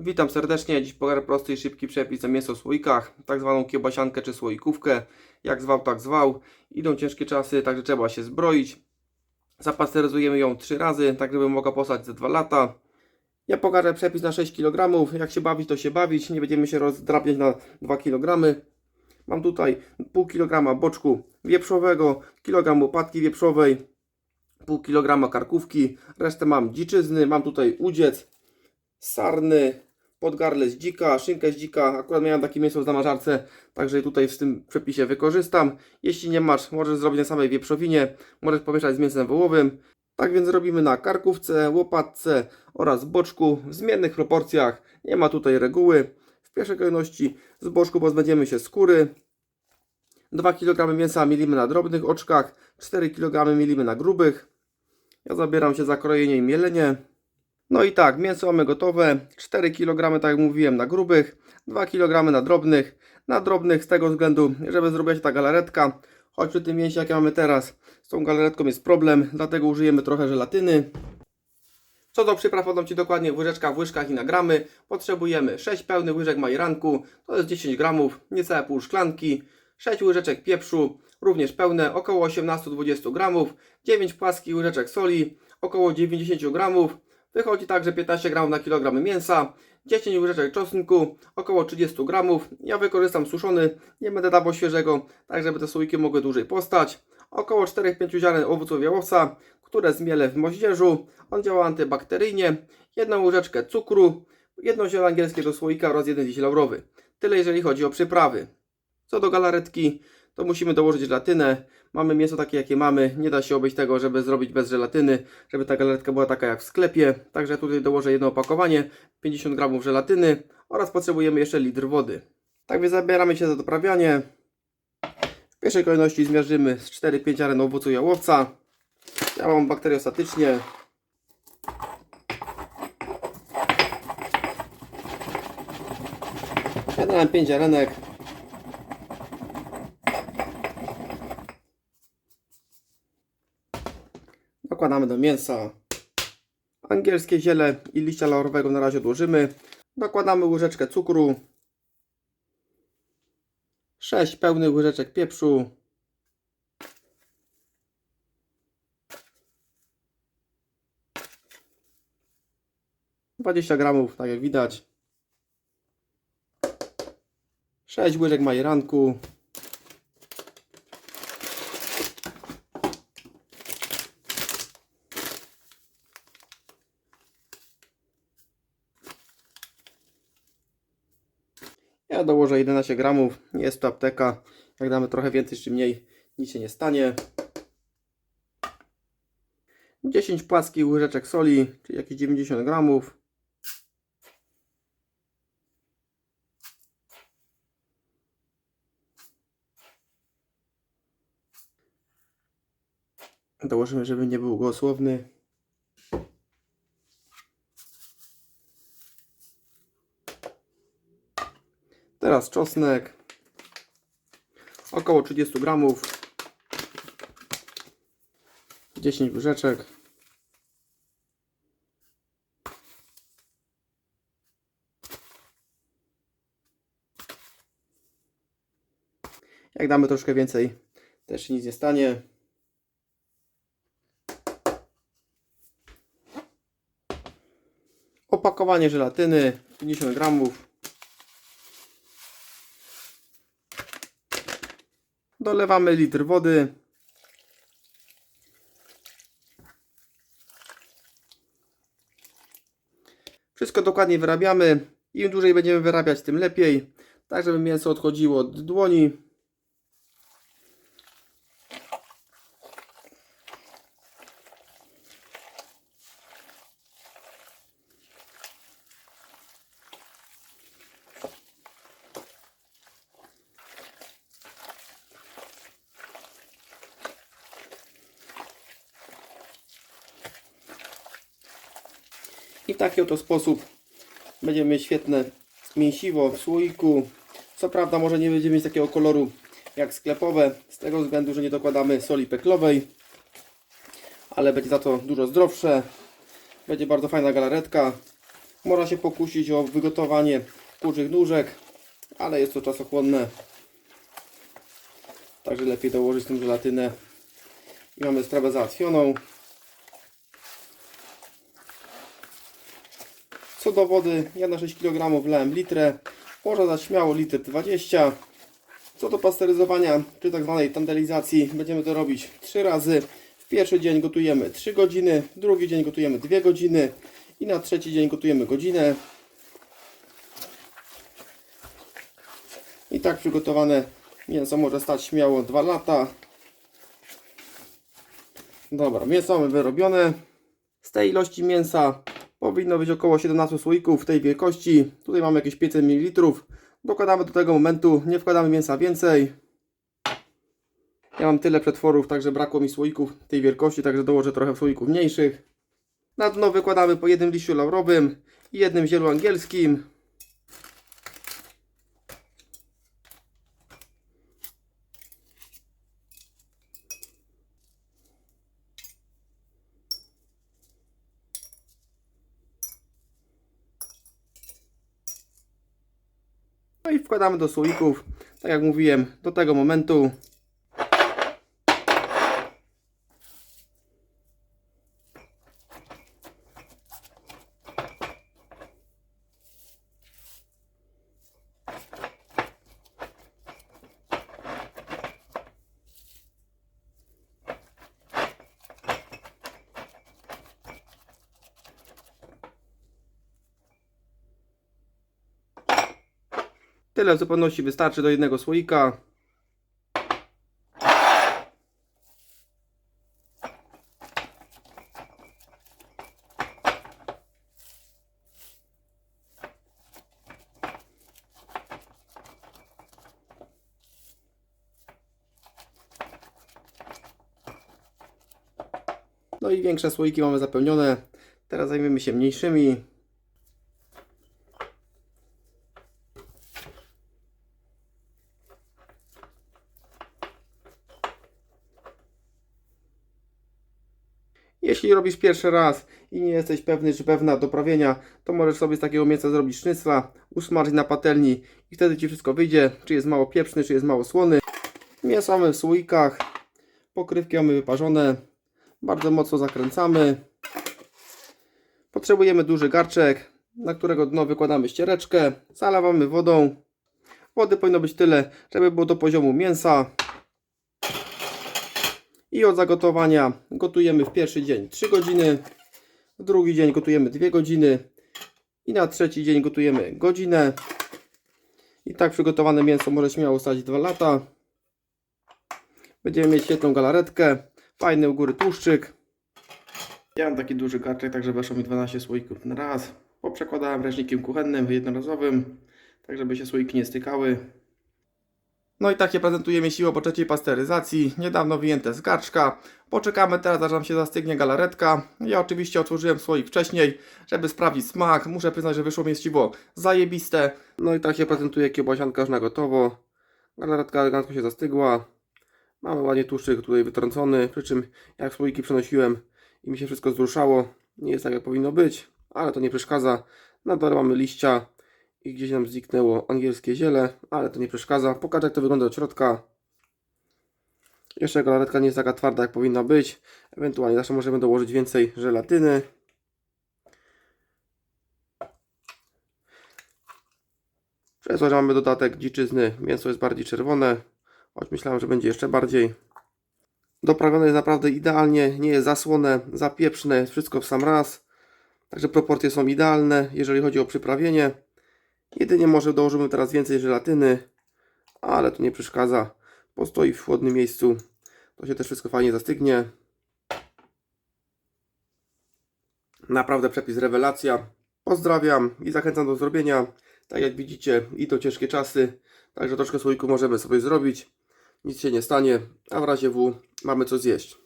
Witam serdecznie. Dziś pokażę prosty i szybki przepis na mięso w słoikach, tak zwaną kiełbasiankę czy słoikówkę. Jak zwał, tak zwał. Idą ciężkie czasy, także trzeba się zbroić. Zapasteryzujemy ją 3 razy, tak żeby mogła postać za 2 lata. Ja pokażę przepis na 6 kg. Jak się bawić, to się bawić. Nie będziemy się rozdrabniać na 2 kg. Mam tutaj pół kilograma boczku wieprzowego, kilogram łopatki wieprzowej, pół kilograma karkówki, resztę mam dziczyzny, mam tutaj udziec, sarny, podgarle z dzika, szynkę z dzika. Akurat miałem takie mięso w zamarzarce, także tutaj w tym przepisie wykorzystam. Jeśli nie masz, możesz zrobić na samej wieprzowinie, możesz pomieszać z mięsem wołowym. Tak więc robimy na karkówce, łopatce oraz boczku w zmiennych proporcjach. Nie ma tutaj reguły. W pierwszej kolejności z boczku pozbędziemy się skóry. 2 kg mięsa milimy na drobnych oczkach, 4 kg milimy na grubych. Ja zabieram się za krojenie i mielenie. No i tak, mięso mamy gotowe. 4 kg, tak jak mówiłem, na grubych, 2 kg na drobnych. Na drobnych z tego względu, żeby zrobiła się ta galaretka. Choć przy tym mięsie, jakie mamy teraz, z tą galaretką jest problem, dlatego użyjemy trochę żelatyny. Co do przypraw podam Ci dokładnie w łyżeczkach, w łyżkach i na gramy. Potrzebujemy 6 pełnych łyżek majeranku, to jest 10 gramów, niecałe pół szklanki, 6 łyżeczek pieprzu, również pełne, około 18-20 gramów, 9 płaskich łyżeczek soli, około 90 gramów, wychodzi także 15 gramów na kilogram mięsa, 10 łyżeczek czosnku, około 30 gramów. Ja wykorzystam suszony, nie będę dawał świeżego, tak żeby te słoiki mogły dłużej postać. Około 4-5 ziaren owoców jałowca, które zmielę w moździerzu. On działa antybakteryjnie. Jedną łyżeczkę cukru, jedno ziele angielskie do słoika oraz jeden liść laurowy. Tyle jeżeli chodzi o przyprawy. Co do galaretki, to musimy dołożyć żelatynę. Mamy mięso takie, jakie mamy. Nie da się obejść tego, żeby zrobić bez żelatyny, żeby ta galaretka była taka jak w sklepie. Także tutaj dołożę jedno opakowanie, 50 gramów żelatyny oraz potrzebujemy jeszcze litr wody. Tak więc zabieramy się za doprawianie. W pierwszej kolejności zmierzymy z 4-5 aren owocu jałowca. Ja mam bakteriostatycznie. Dałem 5 arenek. Dokładamy do mięsa. Angielskie ziele i liścia laurowego na razie odłożymy. Dokładamy łyżeczkę cukru. 6 pełnych łyżeczek pieprzu. Dwadzieścia gramów, tak jak widać. 6 łyżek majeranku. Ja dołożę 11 gramów. Jest to apteka. Jak damy trochę więcej czy mniej, nic się nie stanie. 10 płaskich łyżeczek soli, czyli jakieś 90 gramów. Dołożymy, żeby nie był gołosłowny. Teraz czosnek. Około 30 gramów. 10 łyżeczek. Jak damy troszkę więcej, też nic nie stanie. Opakowanie żelatyny 50 gramów. Dolewamy litr wody. Wszystko dokładnie wyrabiamy. Im dłużej będziemy wyrabiać, tym lepiej. Tak, żeby mięso odchodziło od dłoni. I w taki oto sposób będziemy mieć świetne mięsiwo w słoiku. Co prawda może nie będziemy mieć takiego koloru jak sklepowe, z tego względu, że nie dokładamy soli peklowej, ale będzie za to dużo zdrowsze. Będzie bardzo fajna galaretka. Można się pokusić o wygotowanie kurczych nóżek, ale jest to czasochłonne. Także lepiej dołożyć tą żelatynę i mamy sprawę załatwioną. Co do wody, ja na 6 kg wlałem litrę, można dać śmiało litr 20 Co do pasteryzowania, czy tak zwanej tandelizacji, będziemy to robić 3 razy. W pierwszy dzień gotujemy 3 godziny, drugi dzień gotujemy 2 godziny i na trzeci dzień gotujemy godzinę. I tak przygotowane mięso może stać śmiało 2 lata. Dobra, mięso mamy wyrobione. Z tej ilości mięsa powinno być około 17 słoików tej wielkości. Tutaj mamy jakieś 500 ml. Dokładamy do tego momentu, nie wkładamy mięsa więcej. Ja mam tyle przetworów, także brakło mi słoików tej wielkości, także dołożę trochę słoików mniejszych. Na dno wykładamy po jednym liściu laurowym i jednym zielu angielskim. Wkładamy do słoików, tak jak mówiłem, do tego momentu. Tyle w zupełności wystarczy do jednego słoika. No i większe słoiki mamy zapełnione. Teraz zajmiemy się mniejszymi. Jeśli robisz pierwszy raz i nie jesteś pewny czy pewna doprawienia, to możesz sobie z takiego mięsa zrobić sznycla, usmażyć na patelni i wtedy Ci wszystko wyjdzie, czy jest mało pieprzny, czy jest mało słony. Mięso mamy w słoikach, pokrywki mamy wyparzone, bardzo mocno zakręcamy. Potrzebujemy duży garczek, na którego dno wykładamy ściereczkę, zalewamy wodą. Wody powinno być tyle, żeby było do poziomu mięsa. I od zagotowania gotujemy w pierwszy dzień 3 godziny, w drugi dzień gotujemy 2 godziny i na trzeci dzień gotujemy godzinę. I tak przygotowane mięso może śmiało stać 2 lata. Będziemy mieć świetną galaretkę, fajny u góry tłuszczyk. Ja mam taki duży garczek, także weszło mi 12 słoików na raz. Poprzekładałem ręcznikiem kuchennym, jednorazowym, tak żeby się słoiki nie stykały. No i tak się prezentuje mięsiło po trzeciej pasteryzacji, niedawno wyjęte z garczka. Poczekamy teraz, aż nam się zastygnie galaretka. Ja oczywiście otworzyłem słoik wcześniej, żeby sprawdzić smak. Muszę przyznać, że wyszło mięsiwo zajebiste. No i tak się prezentuje kiełbasianka już na gotowo. Galaretka elegancko się zastygła. Mamy ładnie tłuszczyk tutaj wytrącony, przy czym jak słoiki przenosiłem i mi się wszystko zruszało. Nie jest tak jak powinno być, ale to nie przeszkadza. Na dole mamy liścia i gdzieś nam zniknęło angielskie ziele, ale to nie przeszkadza. Pokażę jak to wygląda od środka. Jeszcze galaretka nie jest taka twarda jak powinna być. Ewentualnie zawsze możemy dołożyć więcej żelatyny. Przez to, że mamy dodatek dziczyzny, mięso jest bardziej czerwone, choć myślałem, że będzie jeszcze bardziej. Doprawione jest naprawdę idealnie, nie jest zasłone, zapieprzne, wszystko w sam raz. Także proporcje są idealne, jeżeli chodzi o przyprawienie. Jedynie może dołożymy teraz więcej żelatyny, ale to nie przeszkadza. Postoi w chłodnym miejscu. To się też wszystko fajnie zastygnie. Naprawdę przepis rewelacja. Pozdrawiam i zachęcam do zrobienia. Tak jak widzicie, idą ciężkie czasy, także troszkę słoiku możemy sobie zrobić. Nic się nie stanie, a w razie W mamy co zjeść.